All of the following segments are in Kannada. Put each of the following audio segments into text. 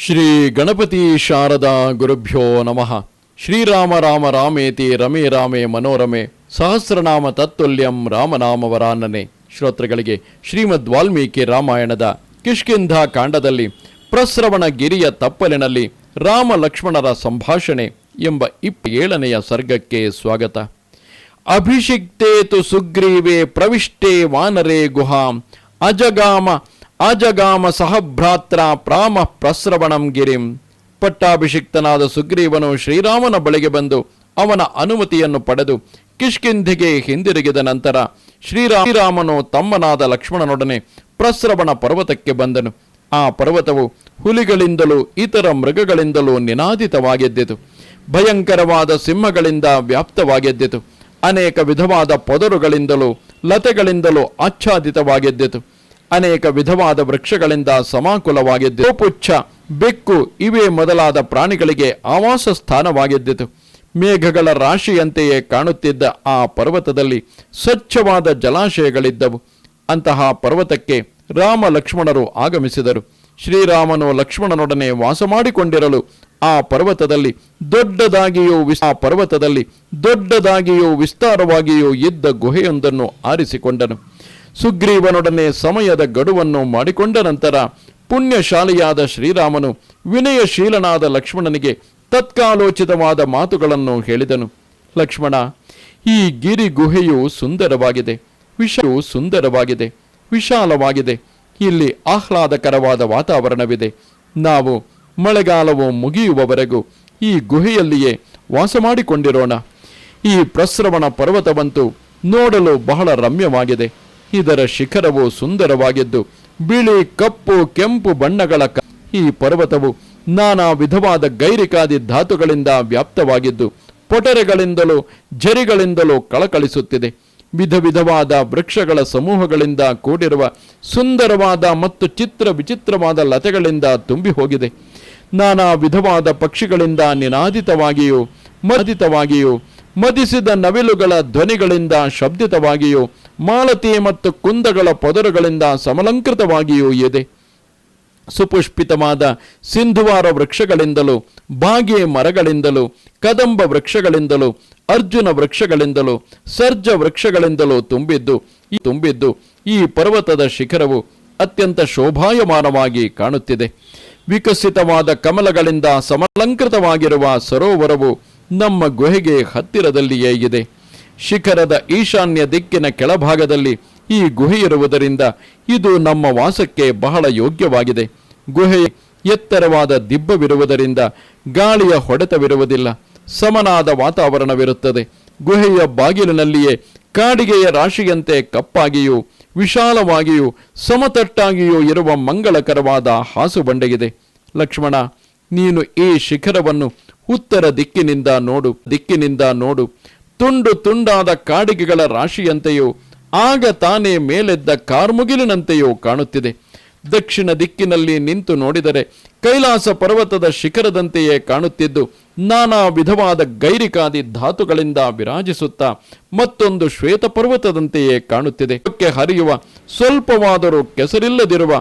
ಶ್ರೀ ಗಣಪತಿ ಶಾರದಾ ಗುರುಭ್ಯೋ ನಮಃ. ಶ್ರೀರಾಮ ರಾಮ ರಾಮೇತಿ ರಮೇ ರಾಮೇ ಮನೋರಮೆ. ಸಹಸ್ರನಾಮ ತತ್ತುಲ್ಯಂ ರಾಮನಾಮವರಾನನೆ. ಶ್ರೋತೃಗಳಿಗೆ ಶ್ರೀಮದ್ ವಾಲ್ಮೀಕಿ ರಾಮಾಯಣದ ಕಿಷ್ಕಿಂಧ ಕಾಂಡದಲ್ಲಿ ಪ್ರಸ್ರವಣ ಗಿರಿಯ ತಪ್ಪಲಿನಲ್ಲಿ ರಾಮ ಲಕ್ಷ್ಮಣರ ಸಂಭಾಷಣೆ ಎಂಬ ಇಪ್ಪ ಏಳನೆಯ ಸರ್ಗಕ್ಕೆ ಸ್ವಾಗತ. ಅಭಿಷಿಕ್ತೇತು ಸುಗ್ರೀವೇ ಪ್ರವಿಷ್ಟೇ ವಾನರೇ ಗುಹಾಂ. ಅಜಗಾಮ ಅಜಗಾಮ ಸಹಭ್ರಾತ್ರ ಪ್ರಾಮ ಪ್ರಸ್ರವಣಂ ಗಿರಿಂ. ಪಟ್ಟಾಭಿಷಿಕ್ತನಾದ ಸುಗ್ರೀವನು ಶ್ರೀರಾಮನ ಬಳಿಗೆ ಬಂದು ಅವನ ಅನುಮತಿಯನ್ನು ಪಡೆದು ಕಿಷ್ಕಿಂಧಿಗೆ ಹಿಂದಿರುಗಿದ ನಂತರ ಶ್ರೀರಾ ಶ್ರೀರಾಮನು ತಮ್ಮನಾದ ಲಕ್ಷ್ಮಣನೊಡನೆ ಪ್ರಸ್ರವಣ ಪರ್ವತಕ್ಕೆ ಬಂದನು. ಆ ಪರ್ವತವು ಹುಲಿಗಳಿಂದಲೂ ಇತರ ಮೃಗಗಳಿಂದಲೂ ನಿನಾದಿತವಾಗೆದ್ದಿತು. ಭಯಂಕರವಾದ ಸಿಂಹಗಳಿಂದ ವ್ಯಾಪ್ತವಾಗೆದ್ದಿತು. ಅನೇಕ ವಿಧವಾದ ಪೊದರುಗಳಿಂದಲೂ ಲತೆಗಳಿಂದಲೂ ಆಚ್ಛಾದಿತವಾಗಿದ್ದಿತು. ಅನೇಕ ವಿಧವಾದ ವೃಕ್ಷಗಳಿಂದ ಸಮಾಕುಲವಾಗಿದ್ದು ಪುಚ್ಛ ಬೆಕ್ಕು ಇವೇ ಮೊದಲಾದ ಪ್ರಾಣಿಗಳಿಗೆ ಆವಾಸ ಸ್ಥಾನವಾಗಿದ್ದಿತು. ಮೇಘಗಳ ರಾಶಿಯಂತೆಯೇ ಕಾಣುತ್ತಿದ್ದ ಆ ಪರ್ವತದಲ್ಲಿ ಸ್ವಚ್ಛವಾದ ಜಲಾಶಯಗಳಿದ್ದವು. ಅಂತಹ ಪರ್ವತಕ್ಕೆ ರಾಮ ಲಕ್ಷ್ಮಣರು ಆಗಮಿಸಿದರು. ಶ್ರೀರಾಮನು ಲಕ್ಷ್ಮಣನೊಡನೆ ವಾಸ ಮಾಡಿಕೊಂಡಿರಲು ಆ ಪರ್ವತದಲ್ಲಿ ದೊಡ್ಡದಾಗಿಯೂ ವಿಸ್- ಆ ಪರ್ವತದಲ್ಲಿ ದೊಡ್ಡದಾಗಿಯೂ ವಿಸ್ತಾರವಾಗಿಯೂ ಇದ್ದ ಗುಹೆಯೊಂದನ್ನು ಆರಿಸಿಕೊಂಡನು. ಸುಗ್ರೀವನೊಡನೆ ಸಮಯದ ಗಡುವನ್ನು ಮಾಡಿಕೊಂಡ ನಂತರ ಪುಣ್ಯಶಾಲಿಯಾದ ಶ್ರೀರಾಮನು ವಿನಯಶೀಲನಾದ ಲಕ್ಷ್ಮಣನಿಗೆ ತತ್ಕಾಲೋಚಿತವಾದ ಮಾತುಗಳನ್ನು ಹೇಳಿದನು. ಲಕ್ಷ್ಮಣ, ಈ ಗಿರಿ ಗುಹೆಯು ಸುಂದರವಾಗಿದೆ ವಿಷಯವು ಸುಂದರವಾಗಿದೆ, ವಿಶಾಲವಾಗಿದೆ. ಇಲ್ಲಿ ಆಹ್ಲಾದಕರವಾದ ವಾತಾವರಣವಿದೆ. ನಾವು ಮಳೆಗಾಲವು ಮುಗಿಯುವವರೆಗೂ ಈ ಗುಹೆಯಲ್ಲಿಯೇ ವಾಸ ಮಾಡಿಕೊಂಡಿರೋಣ. ಈ ಪ್ರಸ್ರವಣ ಪರ್ವತವಂತೂ ನೋಡಲು ಬಹಳ ರಮ್ಯವಾಗಿದೆ. ಇದರ ಶಿಖರವು ಸುಂದರವಾಗಿದ್ದು, ಬಿಳಿ ಕಪ್ಪು, ಕೆಂಪು ಬಣ್ಣಗಳ ಈ ಪರ್ವತವು ನಾನಾ ವಿಧವಾದ ಗೈರಿಕಾದಿ ಧಾತುಗಳಿಂದ ವ್ಯಾಪ್ತವಾಗಿದ್ದು, ಪೊಟರೆಗಳಿಂದಲೂ ಜರಿಗಳಿಂದಲೂ ಕಳಕಳಿಸುತ್ತಿದೆ. ವಿಧ ವಿಧವಾದ ವೃಕ್ಷಗಳ ಸಮೂಹಗಳಿಂದ ಕೂಡಿರುವ ಸುಂದರವಾದ ಮತ್ತು ಚಿತ್ರ ವಿಚಿತ್ರವಾದ ಲತೆಗಳಿಂದ ತುಂಬಿ ಹೋಗಿದೆ ನಾನಾ ವಿಧವಾದ ಪಕ್ಷಿಗಳಿಂದ ನಿನಾದಿತವಾಗಿಯೂ ಮದಿತವಾಗಿಯೂ ಮದಿಸಿದ ನವಿಲುಗಳ ಧ್ವನಿಗಳಿಂದ ಶಬ್ದಿತವಾಗಿಯೂ, ಮಾಲತಿ ಮತ್ತು ಕುಂದಗಳ ಪೊದರುಗಳಿಂದ ಸಮಲಂಕೃತವಾಗಿಯೂ ಇದೆ. ಸುಪುಷ್ಪಿತವಾದ ಸಿಂಧುವಾರ ವೃಕ್ಷಗಳಿಂದಲೂ ಬಾಗೆ ಮರಗಳಿಂದಲೂ, ಕದಂಬ ವೃಕ್ಷಗಳಿಂದಲೂ, ಅರ್ಜುನ ವೃಕ್ಷಗಳಿಂದಲೂ, ಸರ್ಜ ವೃಕ್ಷಗಳಿಂದಲೂ ತುಂಬಿದ್ದು, ಈ ತುಂಬಿದ್ದು ಈ ಪರ್ವತದ ಶಿಖರವು ಅತ್ಯಂತ ಶೋಭಾಯಮಾನವಾಗಿ ಕಾಣುತ್ತಿದೆ. ವಿಕಸಿತವಾದ ಕಮಲಗಳಿಂದ ಸಮಲಂಕೃತವಾಗಿರುವ ಸರೋವರವು ನಮ್ಮ ಗುಹೆಗೆ ಹತ್ತಿರದಲ್ಲಿಯೇ ಇದೆ. ಶಿಖರದ ಈಶಾನ್ಯ ದಿಕ್ಕಿನ ಕೆಳಭಾಗದಲ್ಲಿ ಈ ಗುಹೆ ಇರುವುದರಿಂದ ಇದು ನಮ್ಮ ವಾಸಕ್ಕೆ ಬಹಳ ಯೋಗ್ಯವಾಗಿದೆ. ಗುಹೆ ಎತ್ತರವಾದ ದಿಬ್ಬವಿರುವುದರಿಂದ ಗಾಳಿಯ ಹೊಡೆತವಿರುವುದಿಲ್ಲ. ಸಮನಾದ ವಾತಾವರಣವಿರುತ್ತದೆ. ಗುಹೆಯ ಬಾಗಿಲಿನಲ್ಲಿಯೇ ಕಾಡಿಗೆಯ ರಾಶಿಯಂತೆ ಕಪ್ಪಾಗಿಯೂ, ವಿಶಾಲವಾಗಿಯೂ, ಸಮತಟ್ಟಾಗಿಯೂ ಇರುವ ಮಂಗಳಕರವಾದ ಹಾಸು ಬಂಡೆಗಿದೆ ಲಕ್ಷ್ಮಣ ನೀನು ಈ ಶಿಖರವನ್ನು ಉತ್ತರ ದಿಕ್ಕಿನಿಂದ ನೋಡು ದಿಕ್ಕಿನಿಂದ ನೋಡು. ತುಂಡು ತುಂಡಾದ ಕಾಡಿಗೆಗಳ ರಾಶಿಯಂತೆಯೋ, ಆಗ ತಾನೇ ಮೇಲೆದ್ದ ಕಾರ್ಮುಗಿಲಿನಂತೆಯೋ ಕಾಣುತ್ತಿದೆ. ದಕ್ಷಿಣ ದಿಕ್ಕಿನಲ್ಲಿ ನಿಂತು ನೋಡಿದರೆ ಕೈಲಾಸ ಪರ್ವತದ ಶಿಖರದಂತೆಯೇ ಕಾಣುತ್ತಿದ್ದು, ನಾನಾ ವಿಧವಾದ ಗೈರಿಕಾದಿ ಧಾತುಗಳಿಂದ ವಿರಾಜಿಸುತ್ತಾ ಮತ್ತೊಂದು ಶ್ವೇತ ಪರ್ವತದಂತೆಯೇ ಕಾಣುತ್ತಿದೆ ಹರಿಯುವ ಸ್ವಲ್ಪವಾದರೂ ಕೆಸರಿಲ್ಲದಿರುವ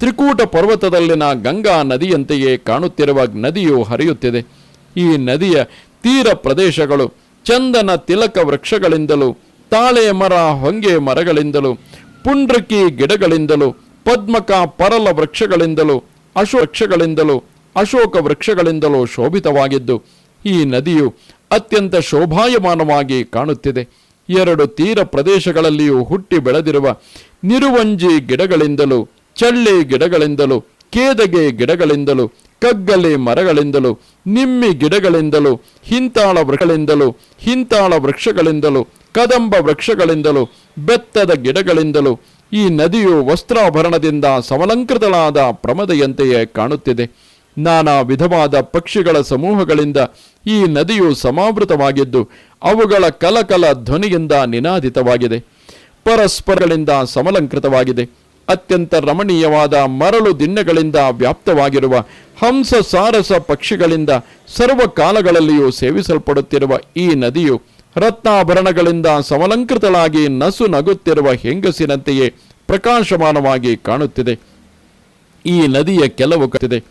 ತ್ರಿಕೂಟ ಪರ್ವತದಲ್ಲಿನ ಗಂಗಾ ನದಿಯಂತೆಯೇ ಕಾಣುತ್ತಿರುವ ನದಿಯು ಹರಿಯುತ್ತಿದೆ. ಈ ನದಿಯ ತೀರ ಪ್ರದೇಶಗಳು ಚಂದನ ತಿಲಕ ವೃಕ್ಷಗಳಿಂದಲೂ, ತಾಳೆ ಮರ, ಹೊಂಗೆ ಮರಗಳಿಂದಲೂ, ಪುಂಡ್ರಕಿ ಗಿಡಗಳಿಂದಲೂ, ಪದ್ಮಕ ಪರಲ ವೃಕ್ಷಗಳಿಂದಲೂ ಅಶೋ ವೃಕ್ಷಗಳಿಂದಲೂ, ಅಶೋಕ ವೃಕ್ಷಗಳಿಂದಲೂ ಶೋಭಿತವಾಗಿದ್ದು, ಈ ನದಿಯು ಅತ್ಯಂತ ಶೋಭಾಯಮಾನವಾಗಿ ಕಾಣುತ್ತಿದೆ. ಎರಡು ತೀರ ಪ್ರದೇಶಗಳಲ್ಲಿಯೂ ಹುಟ್ಟಿ ಬೆಳೆದಿರುವ ನಿರುವಂಜಿ ಗಿಡಗಳಿಂದಲೂ ಚಳ್ಳಿ ಗಿಡಗಳಿಂದಲೂ, ಕೇದಗೆ ಗಿಡಗಳಿಂದಲೂ, ಕಗ್ಗಲೆ ಮರಗಳಿಂದಲೂ, ನಿಮ್ಮಿ ಗಿಡಗಳಿಂದಲೂ, ಹಿಂತಾಳ ವೃಕ್ಷಗಳಿಂದಲೂ ಹಿಂತಾಳ ವೃಕ್ಷಗಳಿಂದಲೂ, ಕದಂಬ ವೃಕ್ಷಗಳಿಂದಲೂ, ಬೆತ್ತದ ಗಿಡಗಳಿಂದಲೂ, ಈ ನದಿಯು ವಸ್ತ್ರಾಭರಣದಿಂದ ಸಮಲಂಕೃತಳಾದ ಪ್ರಮದೆಯಂತೆಯೇ ಕಾಣುತ್ತಿದೆ. ನಾನಾ ವಿಧವಾದ ಪಕ್ಷಿಗಳ ಸಮೂಹಗಳಿಂದ ಈ ನದಿಯು ಸಮಾವೃತವಾಗಿದ್ದು, ಅವುಗಳ ಕಲಕಲ ಧ್ವನಿಯಿಂದ ನಿನಾದಿತವಾಗಿದೆ. ಪರಸ್ಪರಗಳಿಂದ ಸಮಲಂಕೃತವಾಗಿದೆ. ಅತ್ಯಂತ ರಮಣೀಯವಾದ ಮರಳು ದಿಣ್ಣೆಗಳಿಂದ ವ್ಯಾಪ್ತವಾಗಿರುವ ಹಂಸ ಸಾರಸ ಪಕ್ಷಿಗಳಿಂದ ಸರ್ವ ಕಾಲಗಳಲ್ಲಿಯೂ ಸೇವಿಸಲ್ಪಡುತ್ತಿರುವ ಈ ನದಿಯು ರತ್ನಾಭರಣಗಳಿಂದ ಸಮಲಂಕೃತಳಾಗಿ ನಸು ನಗುತ್ತಿರುವ ಹೆಂಗಸಿನಂತೆಯೇ ಪ್ರಕಾಶಮಾನವಾಗಿ ಕಾಣುತ್ತಿದೆ. ಈ ನದಿಯ ಕೆಲವು ಕಡೆ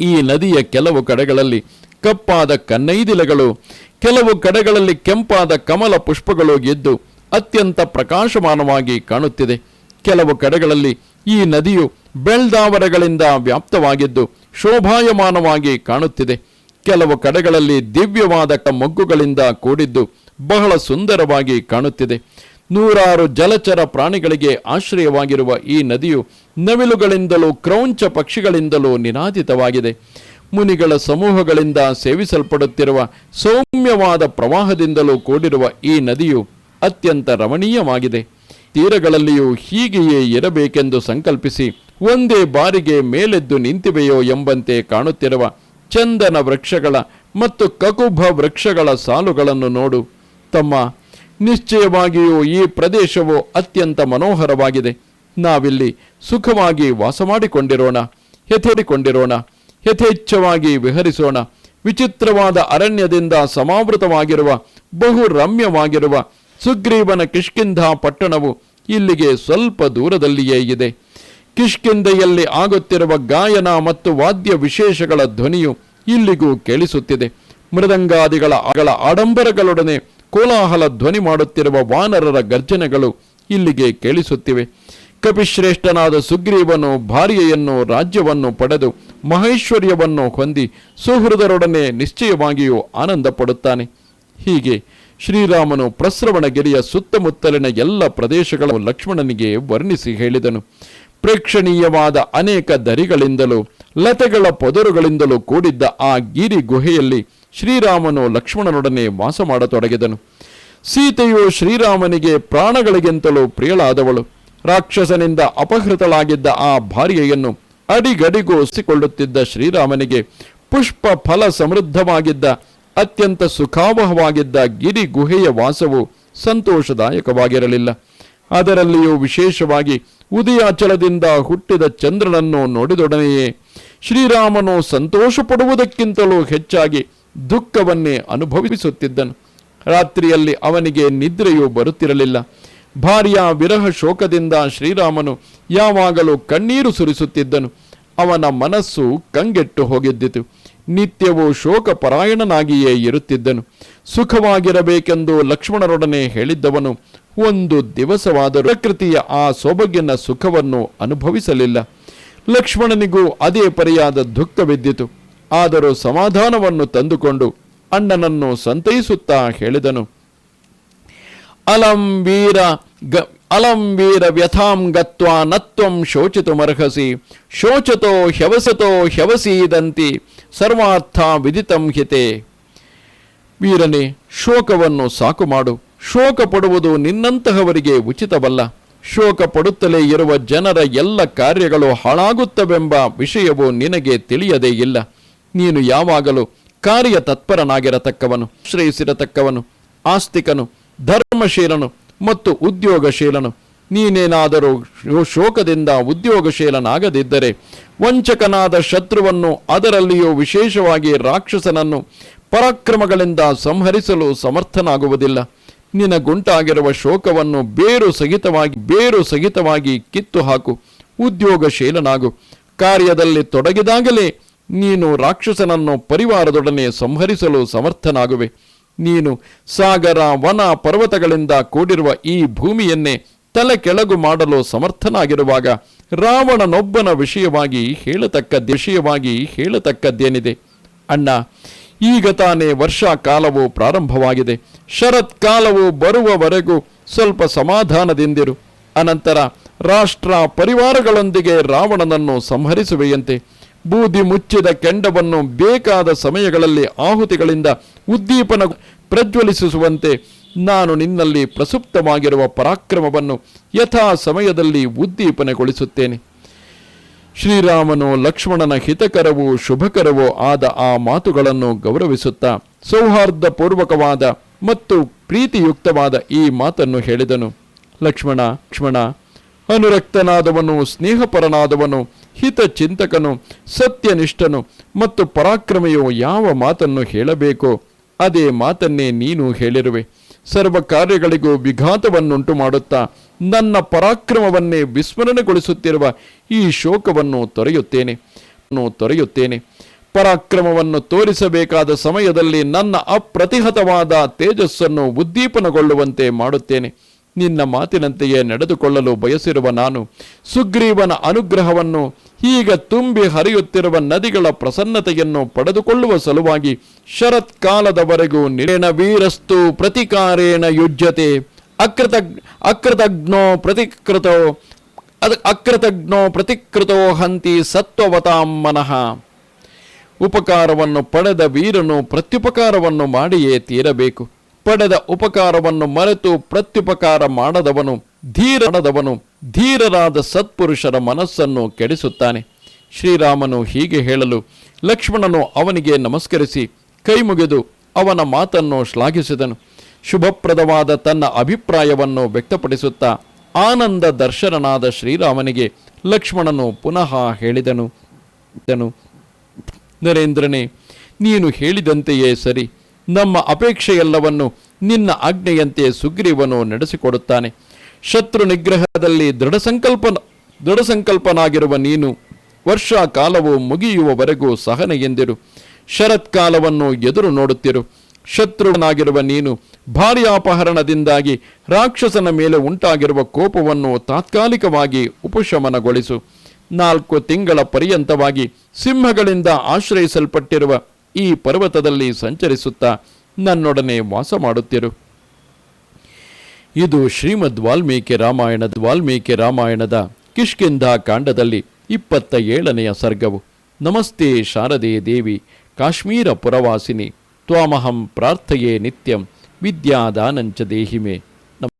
ಈ ನದಿಯ ಕೆಲವು ಕಡೆಗಳಲ್ಲಿ ಕಪ್ಪಾದ ಕನ್ನೈದಿಲಗಳು, ಕೆಲವು ಕಡೆಗಳಲ್ಲಿ ಕೆಂಪಾದ ಕಮಲ ಪುಷ್ಪಗಳು ಗೆದ್ದು ಅತ್ಯಂತ ಪ್ರಕಾಶಮಾನವಾಗಿ ಕಾಣುತ್ತಿದೆ. ಕೆಲವು ಕಡೆಗಳಲ್ಲಿ ಈ ನದಿಯು ಬೆಳ್ದಾವರಗಳಿಂದ ವ್ಯಾಪ್ತವಾಗಿದ್ದು ಶೋಭಾಯಮಾನವಾಗಿ ಕಾಣುತ್ತಿದೆ. ಕೆಲವು ಕಡೆಗಳಲ್ಲಿ ದಿವ್ಯವಾದ ಮಗ್ಗುಗಳಿಂದ ಕೂಡಿದ್ದು ಬಹಳ ಸುಂದರವಾಗಿ ಕಾಣುತ್ತಿದೆ. ನೂರಾರು ಜಲಚರ ಪ್ರಾಣಿಗಳಿಗೆ ಆಶ್ರಯವಾಗಿರುವ ಈ ನದಿಯು ನವಿಲುಗಳಿಂದಲೂ ಕ್ರೌಂಚ ಪಕ್ಷಿಗಳಿಂದಲೂ ನಿನಾದಿತವಾಗಿದೆ. ಮುನಿಗಳ ಸಮೂಹಗಳಿಂದ ಸೇವಿಸಲ್ಪಡುತ್ತಿರುವ ಸೌಮ್ಯವಾದ ಪ್ರವಾಹದಿಂದಲೂ ಕೂಡಿರುವ ಈ ನದಿಯು ಅತ್ಯಂತ ರಮಣೀಯವಾಗಿದೆ. ತೀರಗಳಲ್ಲಿಯೂ ಹೀಗೆಯೇ ಇರಬೇಕೆಂದು ಸಂಕಲ್ಪಿಸಿ ಒಂದೇ ಬಾರಿಗೆ ಮೇಲೆದ್ದು ನಿಂತಿವೆಯೋ ಎಂಬಂತೆ ಕಾಣುತ್ತಿರುವ ಚಂದನ ವೃಕ್ಷಗಳ ಮತ್ತು ಕಕುಭ ವೃಕ್ಷಗಳ ಸಾಲುಗಳನ್ನು ನೋಡು. ತಮ್ಮ, ನಿಶ್ಚಯವಾಗಿಯೂ ಈ ಪ್ರದೇಶವು ಅತ್ಯಂತ ಮನೋಹರವಾಗಿದೆ. ನಾವಿಲ್ಲಿ ಸುಖವಾಗಿ ವಾಸ ಮಾಡಿಕೊಂಡಿರೋಣ ಹೆಥೇರಿಕೊಂಡಿರೋಣ, ಯಥೇಚ್ಛವಾಗಿ ವಿಹರಿಸೋಣ. ವಿಚಿತ್ರವಾದ ಅರಣ್ಯದಿಂದ ಸಮಾವೃತವಾಗಿರುವ ಬಹು ರಮ್ಯವಾಗಿರುವ ಸುಗ್ರೀವನ ಕಿಷ್ಕಿಂಧ ಪಟ್ಟಣವು ಇಲ್ಲಿಗೆ ಸ್ವಲ್ಪ ದೂರದಲ್ಲಿಯೇ ಇದೆ. ಕಿಷ್ಕಿಂದೆಯಲ್ಲಿ ಆಗುತ್ತಿರುವ ಗಾಯನ ಮತ್ತು ವಾದ್ಯ ವಿಶೇಷಗಳ ಧ್ವನಿಯು ಇಲ್ಲಿಗೂ ಕೇಳಿಸುತ್ತಿದೆ. ಮೃದಂಗಾದಿಗಳ ಅಗಳ ಆಡಂಬರಗಳೊಡನೆ ಕೋಲಾಹಲ ಧ್ವನಿ ಮಾಡುತ್ತಿರುವ ವಾನರರ ಗರ್ಜನೆಗಳು ಇಲ್ಲಿಗೆ ಕೇಳಿಸುತ್ತಿವೆ. ಕಪಿಶ್ರೇಷ್ಠನಾದ ಸುಗ್ರೀವನು ಭಾರ್ಯೆಯನ್ನು ರಾಜ್ಯವನ್ನು ಪಡೆದು ಮಹೇಶ್ವರ್ಯವನ್ನು ಹೊಂದಿ ಸುಹೃದರೊಡನೆ ನಿಶ್ಚಯವಾಗಿಯೂ ಆನಂದ ಹೀಗೆ ಶ್ರೀರಾಮನು ಪ್ರಸ್ರವಣಗಿರಿಯ ಸುತ್ತಮುತ್ತಲಿನ ಎಲ್ಲ ಪ್ರದೇಶಗಳನ್ನು ಲಕ್ಷ್ಮಣನಿಗೆ ವರ್ಣಿಸಿ ಹೇಳಿದನು. ಪ್ರೇಕ್ಷಣೀಯವಾದ ಅನೇಕ ದರಿಗಳಿಂದಲೂ, ಲತೆಗಳ ಪೊದರುಗಳಿಂದಲೂ ಕೂಡಿದ್ದ ಆ ಗಿರಿ ಗುಹೆಯಲ್ಲಿ ಶ್ರೀರಾಮನು ಲಕ್ಷ್ಮಣನೊಡನೆ ವಾಸ ಮಾಡತೊಡಗಿದನು. ಸೀತೆಯು ಶ್ರೀರಾಮನಿಗೆ ಪ್ರಾಣಗಳಿಗಿಂತಲೂ ಪ್ರಿಯಳಾದವಳು. ರಾಕ್ಷಸನಿಂದ ಅಪಹೃತಳಾಗಿದ್ದ ಆ ಭಾರ್ಯೆಯನ್ನು ಅಡಿಗಡಿಗೋಸಿಕೊಳ್ಳುತ್ತಿದ್ದ ಶ್ರೀರಾಮನಿಗೆ ಪುಷ್ಪ ಫಲ ಸಮೃದ್ಧವಾಗಿದ್ದ ಅತ್ಯಂತ ಸುಖಾವಹವಾಗಿದ್ದ ಗಿರಿ ಗುಹೆಯ ವಾಸವು ಸಂತೋಷದಾಯಕವಾಗಿರಲಿಲ್ಲ. ಅದರಲ್ಲಿಯೂ ವಿಶೇಷವಾಗಿ ಉದಯಾಚಲದಿಂದ ಹುಟ್ಟಿದ ಚಂದ್ರನನ್ನು ನೋಡಿದೊಡನೆಯೇ ಶ್ರೀರಾಮನು ಸಂತೋಷ ಪಡುವುದಕ್ಕಿಂತಲೂ ಹೆಚ್ಚಾಗಿ ದುಃಖವನ್ನೇ ಅನುಭವಿಸುತ್ತಿದ್ದನು. ರಾತ್ರಿಯಲ್ಲಿ ಅವನಿಗೆ ನಿದ್ರೆಯೂ ಬರುತ್ತಿರಲಿಲ್ಲ. ಭಾರ್ಯ ವಿರಹ ಶೋಕದಿಂದ ಶ್ರೀರಾಮನು ಯಾವಾಗಲೂ ಕಣ್ಣೀರು ಸುರಿಸುತ್ತಿದ್ದನು. ಅವನ ಮನಸ್ಸು ಕಂಗೆಟ್ಟು ಹೋಗಿದ್ದಿತು. ನಿತ್ಯವೂ ಶೋಕ ಪರಾಯಣನಾಗಿಯೇ ಇರುತ್ತಿದ್ದನು. ಸುಖವಾಗಿರಬೇಕೆಂದು ಲಕ್ಷ್ಮಣರೊಡನೆ ಹೇಳಿದ್ದವನು, ಒಂದು ದಿವಸವಾದರೂ ಪ್ರಕೃತಿಯ ಆ ಸೊಬಗಿನ ಸುಖವನ್ನು ಅನುಭವಿಸಲಿಲ್ಲ. ಲಕ್ಷ್ಮಣನಿಗೂ ಅದೇ ಪರಿಯಾದ ದುಃಖವಿದ್ದಿತು. ಆದರೂ ಸಮಾಧಾನವನ್ನು ತಂದುಕೊಂಡು ಅಣ್ಣನನ್ನು ಸಂತೈಸುತ್ತಾ ಹೇಳಿದನು. ಅಲಂವೀರ ಗ ಅಲಂ ವೀರ ವ್ಯಥಾಂ ಗತ್ವಾ ನತ್ವಂ ಶೋಚಿತುಮರ್ಹಸಿ, ಶೋಚತೋ ಹ್ಯವಸತೋ ಹ್ಯವಸೀದಂತಿ ಸರ್ವಾರ್ಥ ವಿದಿತಂಹ್ಯತೆ ವೀರನೇ, ಶೋಕವನ್ನು ಸಾಕು ಮಾಡು. ಶೋಕ ಪಡುವುದು ನಿನ್ನಂತಹವರಿಗೆ ಉಚಿತವಲ್ಲ. ಶೋಕ ಪಡುತ್ತಲೇ ಇರುವ ಜನರ ಎಲ್ಲ ಕಾರ್ಯಗಳು ಹಾಳಾಗುತ್ತವೆಂಬ ವಿಷಯವು ನಿನಗೆ ತಿಳಿಯದೇ ಇಲ್ಲ. ನೀನು ಯಾವಾಗಲೂ ಕಾರ್ಯ ತತ್ಪರನಾಗಿರತಕ್ಕವನು ಶ್ರೇಯಿಸಿರತಕ್ಕವನು ಆಸ್ತಿಕನು, ಧರ್ಮಶೀಲನು ಮತ್ತು ಉದ್ಯೋಗಶೀಲನು. ನೀನೇನಾದರೂ ಶೋಕದಿಂದ ಉದ್ಯೋಗಶೀಲನಾಗದಿದ್ದರೆ ವಂಚಕನಾದ ಶತ್ರುವನ್ನು ಅದರಲ್ಲಿಯೂ ವಿಶೇಷವಾಗಿ ರಾಕ್ಷಸನನ್ನು ಪರಾಕ್ರಮಗಳಿಂದ ಸಂಹರಿಸಲು ಸಮರ್ಥನಾಗುವುದಿಲ್ಲ. ನಿನಗುಂಟಾಗಿರುವ ಶೋಕವನ್ನು ಬೇರು ಸಹಿತವಾಗಿ ಬೇರು ಸಹಿತವಾಗಿ ಕಿತ್ತು ಹಾಕು ಉದ್ಯೋಗಶೀಲನಾಗು. ಕಾರ್ಯದಲ್ಲಿ ತೊಡಗಿದಾಗಲೇ ನೀನು ರಾಕ್ಷಸನನ್ನು ಪರಿವಾರದೊಡನೆ ಸಂಹರಿಸಲು ಸಮರ್ಥನಾಗುವೆ. ನೀನು ಸಾಗರ ವನ ಪರ್ವತಗಳಿಂದ ಕೂಡಿರುವ ಈ ಭೂಮಿಯನ್ನೇ ತಲೆ ಕೆಳಗು ಮಾಡಲು ಸಮರ್ಥನಾಗಿರುವಾಗ ರಾವಣನೊಬ್ಬನ ವಿಷಯವಾಗಿ ಹೇಳತಕ್ಕ ವಿಷಯವಾಗಿ ಹೇಳತಕ್ಕದ್ದೇನಿದೆ? ಅಣ್ಣ, ಈಗ ತಾನೇ ವರ್ಷಾಕಾಲವು ಪ್ರಾರಂಭವಾಗಿದೆ. ಶರತ್ಕಾಲವು ಬರುವವರೆಗೂ ಸ್ವಲ್ಪ ಸಮಾಧಾನದಿಂದಿರು. ಅನಂತರ ರಾಷ್ಟ್ರ ಪರಿವಾರಗಳೊಂದಿಗೆ ರಾವಣನನ್ನು ಸಂಹರಿಸುವೆಯಂತೆ ಬೂದಿ ಮುಚ್ಚಿದ ಕೆಂಡವನ್ನು ಬೇಕಾದ ಸಮಯಗಳಲ್ಲಿ ಆಹುತಿಗಳಿಂದ ಉದ್ದೀಪನ ಪ್ರಜ್ವಲಿಸುವಂತೆ ನಾನು ನಿನ್ನಲ್ಲಿ ಪ್ರಸುಪ್ತವಾಗಿರುವ ಪರಾಕ್ರಮವನ್ನು ಯಥಾ ಸಮಯದಲ್ಲಿ ಉದ್ದೀಪನೆಗೊಳಿಸುತ್ತೇನೆ. ಶ್ರೀರಾಮನು ಲಕ್ಷ್ಮಣನ ಹಿತಕರವೋ ಶುಭಕರವೋ ಆದ ಆ ಮಾತುಗಳನ್ನು ಗೌರವಿಸುತ್ತಾ ಸೌಹಾರ್ದಪೂರ್ವಕವಾದ ಮತ್ತು ಪ್ರೀತಿಯುಕ್ತವಾದ ಈ ಮಾತನ್ನು ಹೇಳಿದನು. ಲಕ್ಷ್ಮಣ ಲಕ್ಷ್ಮಣ ಅನುರಕ್ತನಾದವನು, ಸ್ನೇಹಪರನಾದವನು, ಹಿತಚಿಂತಕನು, ಸತ್ಯನಿಷ್ಠನು ಮತ್ತು ಪರಾಕ್ರಮೆಯು ಯಾವ ಮಾತನ್ನು ಹೇಳಬೇಕೋ ಅದೇ ಮಾತನ್ನೇ ನೀನು ಹೇಳಿರುವೆ. ಸರ್ವ ಕಾರ್ಯಗಳಿಗೂ ವಿಘಾತವನ್ನುಂಟು ಮಾಡುತ್ತಾ ನನ್ನ ಪರಾಕ್ರಮವನ್ನೇ ವಿಸ್ಮರಣೆಗೊಳಿಸುತ್ತಿರುವ ಈ ಶೋಕವನ್ನು ತೊರೆಯುತ್ತೇನೆ ತೊರೆಯುತ್ತೇನೆ. ಪರಾಕ್ರಮವನ್ನು ತೋರಿಸಬೇಕಾದ ಸಮಯದಲ್ಲಿ ನನ್ನ ಅಪ್ರತಿಹತವಾದ ತೇಜಸ್ಸನ್ನು ಉದ್ದೀಪನಗೊಳ್ಳುವಂತೆ ಮಾಡುತ್ತೇನೆ. ನಿನ್ನ ಮಾತಿನಂತೆಯೇ ನಡೆದುಕೊಳ್ಳಲು ಬಯಸಿರುವ ನಾನು ಸುಗ್ರೀವನ ಅನುಗ್ರಹವನ್ನು ಈಗ ತುಂಬಿ ಹರಿಯುತ್ತಿರುವ ನದಿಗಳ ಪ್ರಸನ್ನತೆಯನ್ನು ಪಡೆದುಕೊಳ್ಳುವ ಸಲುವಾಗಿ ಶರತ್ಕಾಲದವರೆಗೂ ನಿರೇಣ ವೀರಸ್ತು ಪ್ರತಿಕಾರೇಣ ಯುಜ್ಯತೆ. ಅಕೃತ ಅಕೃತಜ್ಞೋ ಪ್ರತಿಕೃತೋ ಅದು ಅಕೃತಜ್ಞೋ ಪ್ರತಿಕೃತೋ ಹಂತಿ ಸತ್ವವತಾಂ ಮನಃ. ಉಪಕಾರವನ್ನು ಪಡೆದ ವೀರನು ಪ್ರತ್ಯುಪಕಾರವನ್ನು ಮಾಡಿಯೇ ತೀರಬೇಕು. ಪಡೆದ ಉಪಕಾರವನ್ನು ಮರೆತು ಪ್ರತ್ಯುಪಕಾರ ಮಾಡದವನು ಧೀರನದವನು ಧೀರರಾದ ಸತ್ಪುರುಷರ ಮನಸ್ಸನ್ನು ಕೆಡಿಸುತ್ತಾನೆ. ಶ್ರೀರಾಮನು ಹೀಗೆ ಹೇಳಲು ಲಕ್ಷ್ಮಣನು ಅವನಿಗೆ ನಮಸ್ಕರಿಸಿ ಕೈಮುಗಿದು ಅವನ ಮಾತನ್ನು ಶ್ಲಾಘಿಸಿದನು. ಶುಭಪ್ರದವಾದ ತನ್ನ ಅಭಿಪ್ರಾಯವನ್ನು ವ್ಯಕ್ತಪಡಿಸುತ್ತಾ ಆನಂದ ದರ್ಶನನಾದ ಶ್ರೀರಾಮನಿಗೆ ಲಕ್ಷ್ಮಣನು ಪುನಃ ಹೇಳಿದನು, ನರೇಂದ್ರನೇ ನೀನು ಹೇಳಿದಂತೆಯೇ ಸರಿ. ನಮ್ಮ ಅಪೇಕ್ಷೆಯೆಲ್ಲವನ್ನು ನಿನ್ನ ಆಜ್ಞೆಯಂತೆ ಸುಗ್ರೀವನು ನಡೆಸಿಕೊಡುತ್ತಾನೆ. ಶತ್ರು ನಿಗ್ರಹದಲ್ಲಿ ದೃಢ ಸಂಕಲ್ಪ ದೃಢ ಸಂಕಲ್ಪನಾಗಿರುವ ನೀನು ವರ್ಷ ಕಾಲವು ಮುಗಿಯುವವರೆಗೂ ಸಹನೆಯೆಂದಿರು ಶರತ್ಕಾಲವನ್ನು ಎದುರು ನೋಡುತ್ತಿರು. ಶತ್ರುವನಾಗಿರುವ ನೀನು ಭಾರ್ಯಾಪಹರಣದಿಂದಾಗಿ ರಾಕ್ಷಸನ ಮೇಲೆ ಉಂಟಾಗಿರುವ ಕೋಪವನ್ನು ತಾತ್ಕಾಲಿಕವಾಗಿ ಉಪಶಮನಗೊಳಿಸು. ನಾಲ್ಕು ತಿಂಗಳ ಪರ್ಯಂತವಾಗಿ ಸಿಂಹಗಳಿಂದ ಆಶ್ರಯಿಸಲ್ಪಟ್ಟಿರುವ ಈ ಪರ್ವತದಲ್ಲಿ ಸಂಚರಿಸುತ್ತಾ ನನ್ನೊಡನೆ ವಾಸ ಮಾಡುತ್ತಿರು. ಇದು ಶ್ರೀಮದ್ ವಾಲ್ಮೀಕಿ ರಾಮಾಯಣದ ವಾಲ್ಮೀಕಿ ರಾಮಾಯಣದ ಕಿಷ್ಕಿಂಧ ಕಾಂಡದಲ್ಲಿ ಇಪ್ಪತ್ತ ಏಳನೆಯ ಸರ್ಗವು. ನಮಸ್ತೆ ಶಾರದೆ ದೇವಿ, ಕಾಶ್ಮೀರ ಪುರವಾಸಿನಿ, ತ್ವಾಮಹಂ ಪ್ರಾರ್ಥಯೇ ನಿತ್ಯಂ, ವಿದ್ಯಾದಾನಂಚ ದೇಹಿಮೆ.